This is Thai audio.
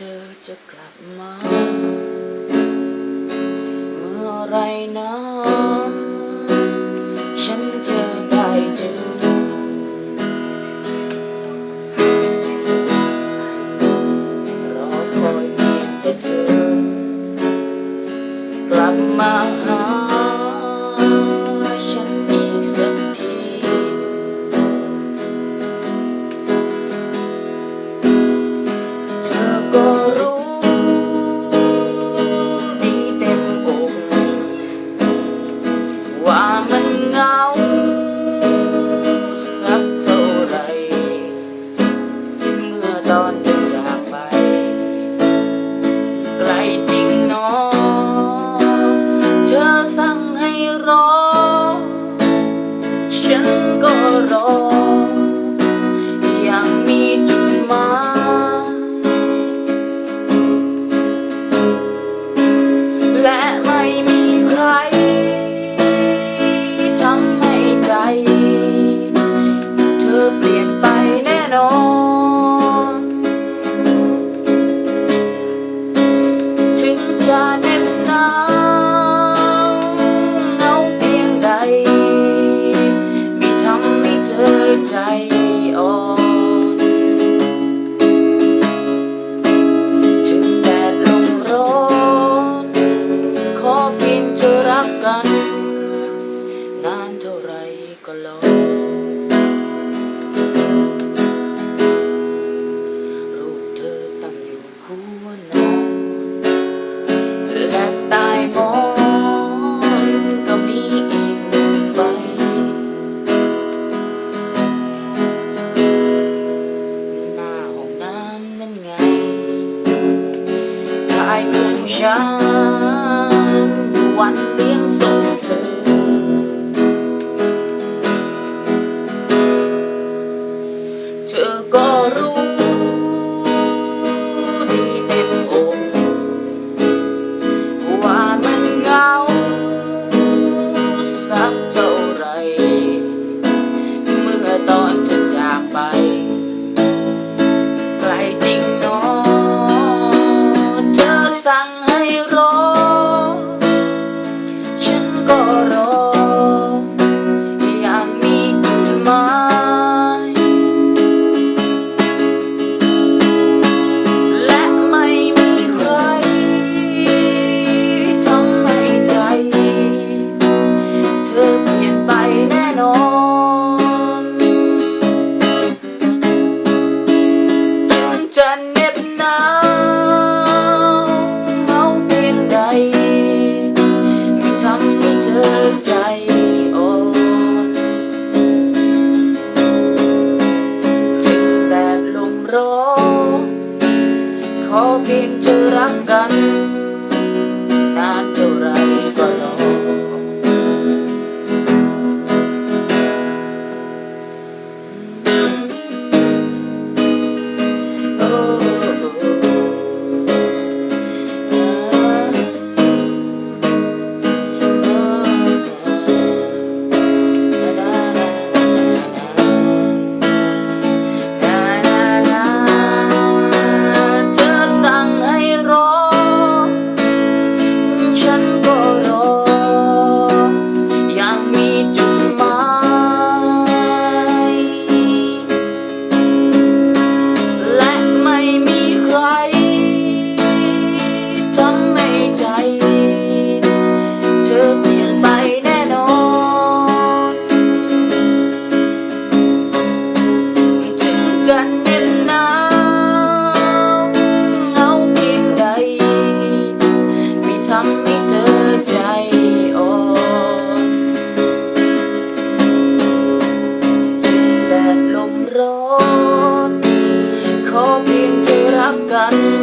เธอจะกลับมา เมื่อไรนะ ฉันจะได้เจอ รอคอยเพียงแต่เธกลับมาหา ว่ามันเงาสักเท่าไร เมื่อตอนจะจากไป ไกล ของฉัน วันเลี้ยงส่งเธอก็รู้ดีเต็มอกว่ามันเหงาสักเท่าไร เมื่อตอนเธจากไป ไกลจริง ที่จะรักกัน gotta